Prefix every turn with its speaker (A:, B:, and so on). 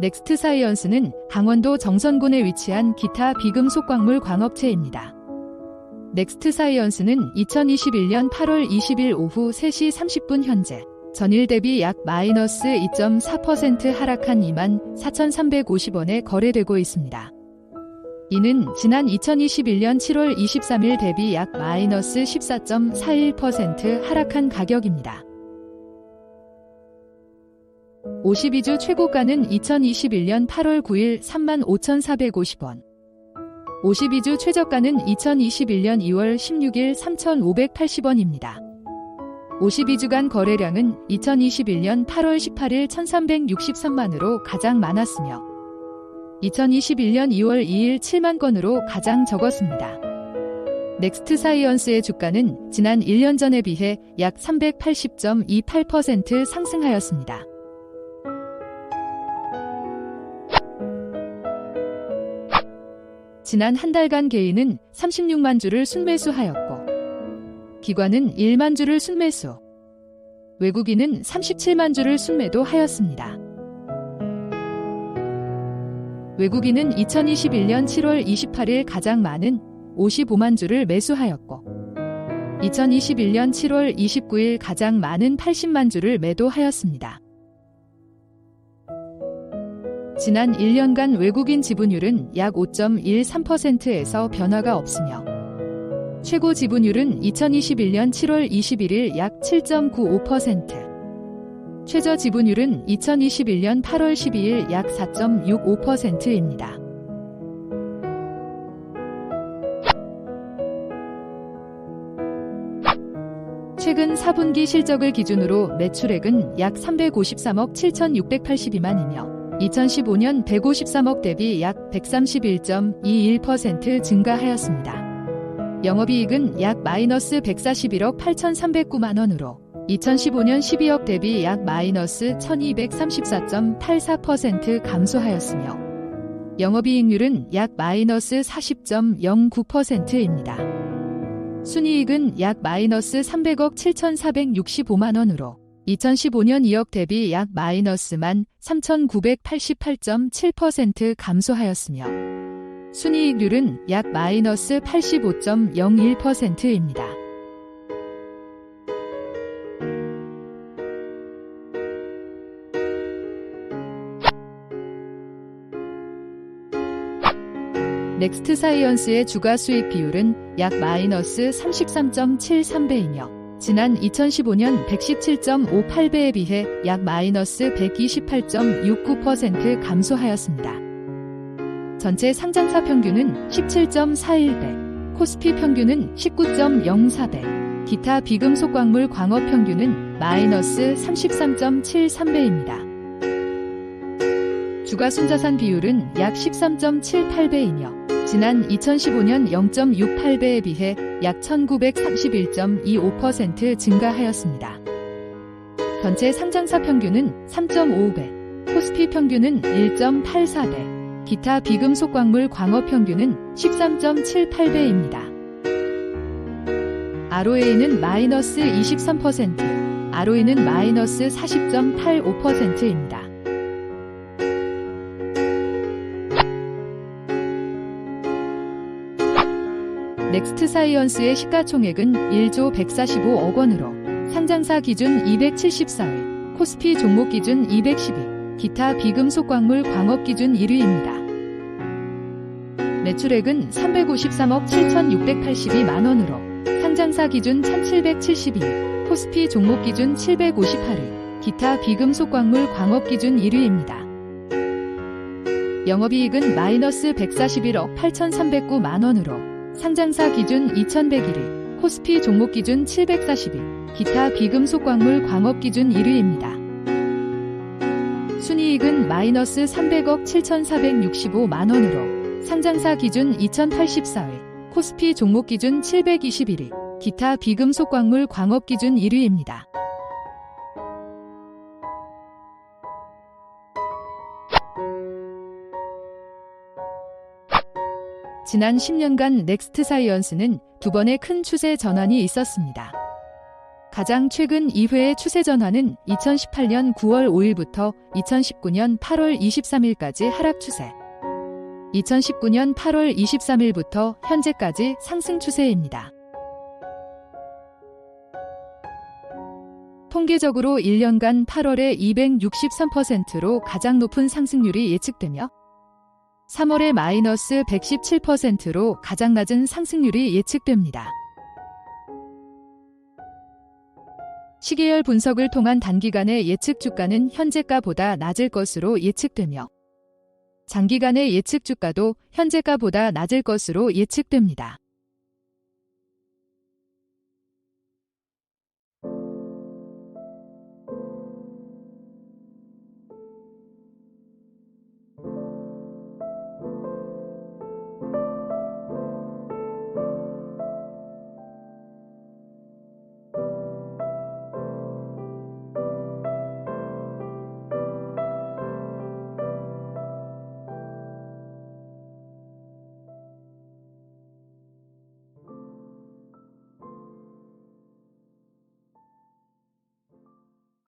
A: 넥스트 사이언스는 강원도 정선군에 위치한 기타 비금속 광물 광업체입니다. 넥스트 사이언스는 2021년 8월 20일 오후 3시 30분 현재 전일 대비 약 마이너스 2.4% 하락한 2만 4,350원에 거래되고 있습니다. 이는 지난 2021년 7월 23일 대비 약 마이너스 14.41% 하락한 가격입니다. 52주 최고가는 2021년 8월 9일 35,450원. 52주 최저가는 2021년 2월 16일 3,580원입니다. 52주간 거래량은 2021년 8월 18일 1,363만으로 가장 많았으며 2021년 2월 2일 7만 건으로 가장 적었습니다. 넥스트 사이언스의 주가는 지난 1년 전에 비해 약 380.28% 상승하였습니다. 지난 한 달간 개인은 36만 주를 순매수하였고 기관은 1만 주를 순매수, 외국인은 37만 주를 순매도 하였습니다. 외국인은 2021년 7월 28일 가장 많은 55만 주를 매수하였고 2021년 7월 29일 가장 많은 80만 주를 매도하였습니다. 지난 1년간 외국인 지분율은 약 5.13%에서 변화가 없으며 최고 지분율은 2021년 7월 21일 약 7.95%, 최저 지분율은 2021년 8월 12일 약 4.65%입니다. 최근 4분기 실적을 기준으로 매출액은 약 353억 7,682만이며 2015년 153억 대비 약 131.21% 증가하였습니다. 영업이익은 약 마이너스 141억 8,309만 원으로 2015년 12억 대비 약 마이너스 1234.84% 감소하였으며 영업이익률은 약 마이너스 40.09%입니다. 순이익은 약 마이너스 300억 7,465만 원으로 2015년 2억 대비 약 마이너스만 3,988.7% 감소하였으며 순이익률은 약 마이너스 85.01%입니다. 넥스트 사이언스의 주가 수익 비율은 약 마이너스 33.73배이며 지난 2015년 117.58배에 비해 약 마이너스 128.69% 감소하였습니다. 전체 상장사 평균은 17.41배, 코스피 평균은 19.04배, 기타 비금속 광물 광업 평균은 마이너스 33.73배입니다. 주가 순자산 비율은 약 13.78배이며 지난 2015년 0.68배에 비해 약 1931.25% 증가하였습니다. 전체 상장사 평균은 3.55배, 코스피 평균은 1.84배, 기타 비금속 광물 광업 평균은 13.78배입니다. ROA는 마이너스 23%, ROE는 마이너스 40.85%입니다. 넥스트 사이언스의 시가총액은 1조 145억 원으로 상장사 기준 274위, 코스피 종목 기준 212, 기타 비금속 광물 광업 기준 1위입니다. 매출액은 353억 7,682만 원으로 상장사 기준 1,772위, 코스피 종목 기준 758위, 기타 비금속 광물 광업 기준 1위입니다. 영업이익은 마이너스 141억 8,309만 원으로 상장사 기준 2101위, 코스피 종목 기준 740위, 기타 비금속 광물 광업 기준 1위입니다. 순이익은 마이너스 300억 7,465만 원으로 상장사 기준 2084위, 코스피 종목 기준 721위, 기타 비금속 광물 광업 기준 1위입니다. 지난 10년간 넥스트 사이언스는 두 번의 큰 추세 전환이 있었습니다. 가장 최근 2회의 추세 전환은 2018년 9월 5일부터 2019년 8월 23일까지 하락 추세. 2019년 8월 23일부터 현재까지 상승 추세입니다. 통계적으로 1년간 8월에 263%로 가장 높은 상승률이 예측되며 3월에 마이너스 117%로 가장 낮은 상승률이 예측됩니다. 시계열 분석을 통한 단기간의 예측 주가는 현재가보다 낮을 것으로 예측되며 장기간의 예측 주가도 현재가보다 낮을 것으로 예측됩니다.